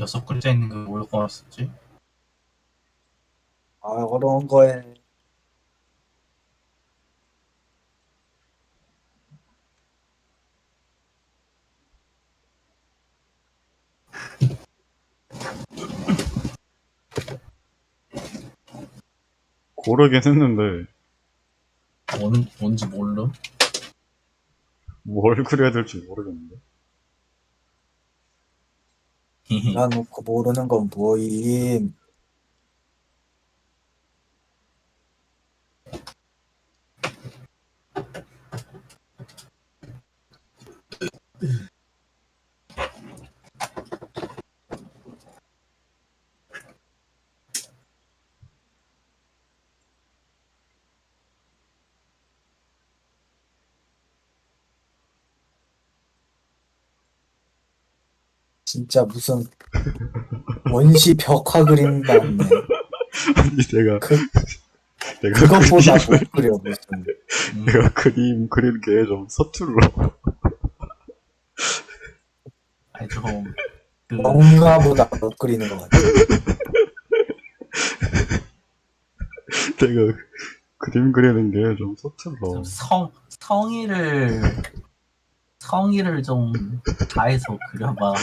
여섯 글자 있는 거뭘 걸었었지? 아 어려운 거에 고르긴 했는데 뭔, 뭔지 모름? 뭘 그려야 될지 모르겠는데. 나 놓고 모르는 건 뭐임 진짜 무슨 원시 벽화 그림 같네 아니 내가 그, 내가 그것보다 그림, 못 그려 무슨 음, 내가 그림 그리는 게 좀 서툴러. 아니 좀 그, 뭔가보다 못 그리는 것 같아 내가 그림 그리는 게 좀 서툴러. 좀 성, 성의를 성의를 좀 다해서 그려봐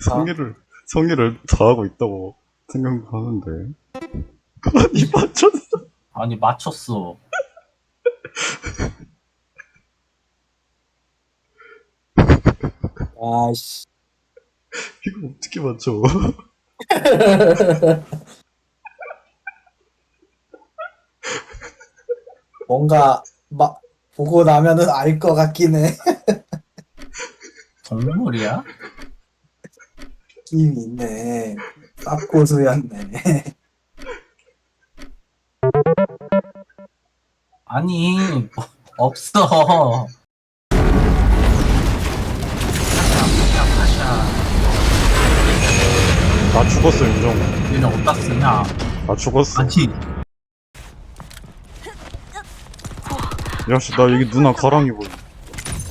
성의를 성의를 다하고 있다고 생각하는데. 아니 맞췄어. 아니 맞췄어 아씨 이거 어떻게 맞춰? 뭔가 막 보고 나면은 알 것 같긴 해 동물이야? 힘이 있네 쌉고수였네 아니 뭐, 없어 파샤 나 죽었어 윤정우. 얘는 어디다 쓰냐 나 죽었어. 아니 야씨 나 여기 누나 가랑이 보여.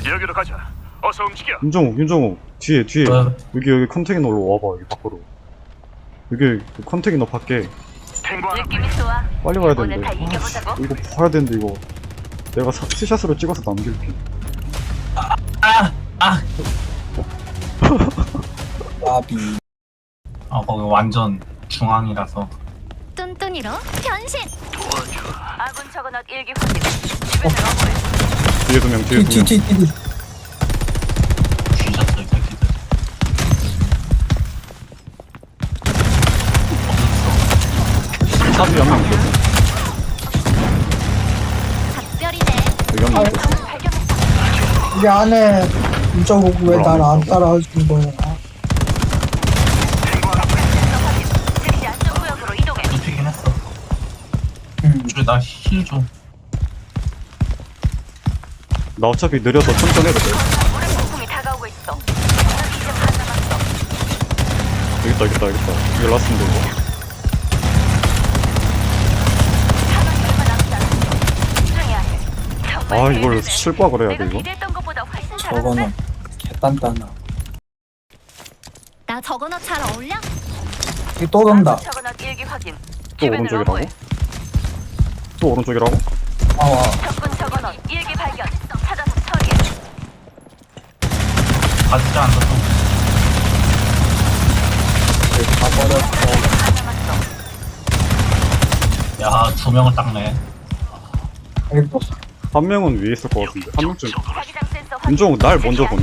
여기로 가자. 어서 움직여. 윤정우 윤정우 뒤에 뒤에 어, 여기 여기 컨테이너로 와봐 여기 밖으로. 여기 그 컨테이너 밖에 탱고 하나 느낌이 좋아. 빨리 와야 오늘 되는데. 다 이겨보자고. 아, 이거 봐야 되는데 이거. 내가 사, 스샷으로 찍어서 남길게. 아! 아! 아 거기 완전 중앙이라서 뚠뚠이로 변신. 도와줘. 아군 저거넛 일기 확인. 뒤에 두 명, 뒤에 두 명. 티티티티 뒤졌어 이 새끼들 탑이 한명 있거든. 각별이네. 여기 한명 있거든. 적을 발견했어. 이 안에 이쪽 왜날 안 따라주는 거야. 즉시 구역으로 이동해. 눕히긴 했어 음. 저기 나힐좀 나 어차피 느려서 천천히 해도 돼. 우리 폭풍이 다가오고 있어. 적이 이제 반 남았어. 여기 있다, 여기 있다, 여기 있다. 이게 라스인데, 이거. 사망이 얼마 남지 않았어. 집중해야 해. 정말 아, 이걸 대단해. 실박을 해야 돼, 내가 이거. 기대했던 것보다 훨씬 저거는? 개단단하 나 저거넛 잘 어울려? 일기 확인. 또 주변을 오른쪽이라고? 또 오른쪽이라고? 적군 저거넛 가지지 않아서 다 버렸어 반 남았어. 야 두 명을 닦네 그리고 한 명은 위에 있을 것 같은데. 한 명쯤. 윤정우, 날 먼저 보내.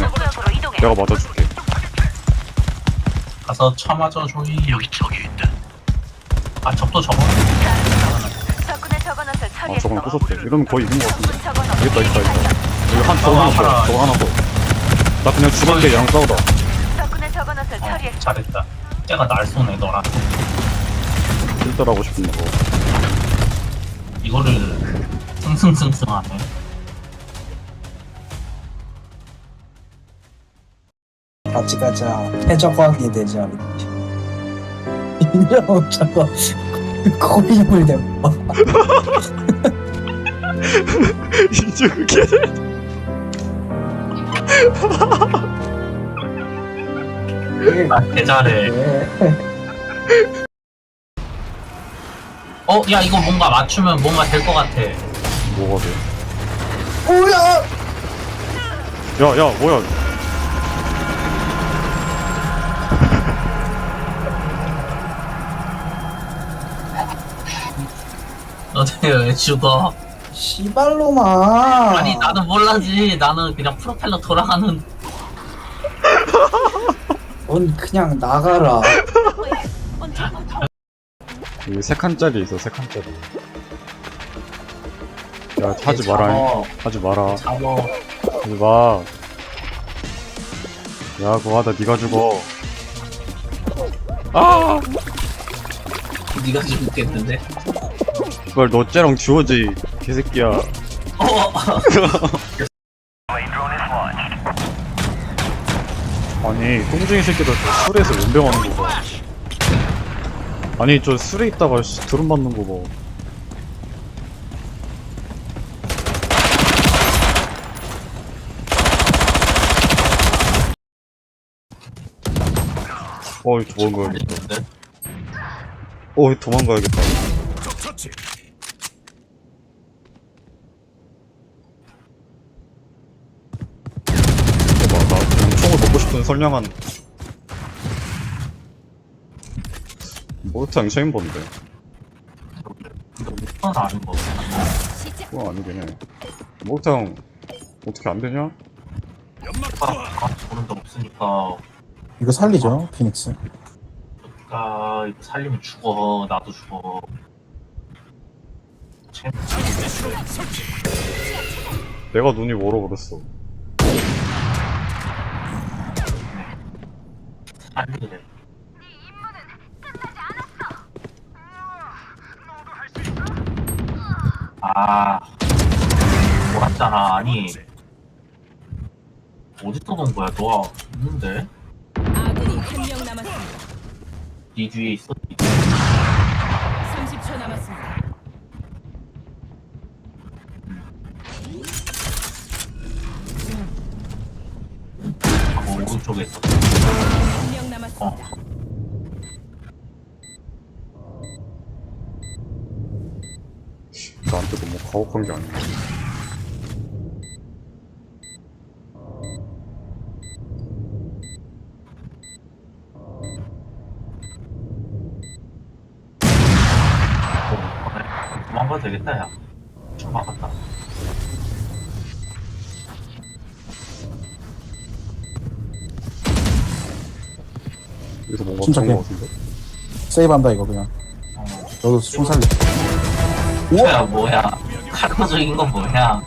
내가 맞아줄게. 가서 쳐맞아 조이 여기 저기 있다. 아 적도 적어 적군의 저거넛을 아. 저건 부쉈대. 이러면 거의 이긴 것 같은데. 있다, 있다. 발견. 여기 한, 저거 하나 더. 저거 하나 더. 나 그냥 죽을게, 양 싸우다. 적군의 저거넛을 어. 잘했다 때가 날 쏘네 너한테 필더라고 싶은데, 뭐. 이거를 승승승승하네 같이 가자 해적왕이 되자 인정 저거 고임을 내봐 이제 그게. 아, 개잘해. 네. 어, 야, 이거 뭔가 맞추면 뭔가 될 것 같아. 뭐가 돼? 뭐야? 야, 야, 뭐야? 너네 왜 죽어? 씨발로마. 아니, 나는 몰라지. 나는 그냥 프로펠러 돌아가는. 넌 그냥 나가라. 여기 세 칸짜리 있어, 세 칸짜리. 야, 하지 마라. 잡어. 하지 마라. 잡어. 하지 마. 야, 그거 하다 니가 죽어. 아! 네가 죽겠는데? 그걸 너 쟤랑 지워지, 개새끼야. 어, 아니, 똥쟁이 새끼들 저 술에서 연병하는 거 봐. 아니, 저 술에 있다가 씨, 드럼 맞는 거 봐. 어이, 도망가야겠다. 어이, 도망가야겠다. 봐봐, 나 그냥 총을 먹고 싶은 선량한. 목욕탕 처음 본데. 그건 아닌 거. 그건 아니긴 해. 목욕탕 어떻게 안 되냐? 아, 보는 데 없으니까. 이거 살리죠, 피닉스. 아, 이거 살리면 죽어. 나도 죽어. 챔- 내가 눈이 멀어버렸어. 살리래. 아, 몰았잖아. 아니, 어디서 본 거야? 너 있는데? 아군이 한 명 남았습니다. 네 뒤에 있어. 30초 남았습니다. 하고 오른쪽에 있어. 남았습니다. 어. 나한테 너무 가혹한 게 아니야. 어, 도망가도 되겠다, 야. 여기서 뭔가 침착해. 그런 거 같은데? 세이브한다, 이거 그냥. 어. 너도 총 살리. 뭐야, 뭐야. 칼로적인 건 뭐야.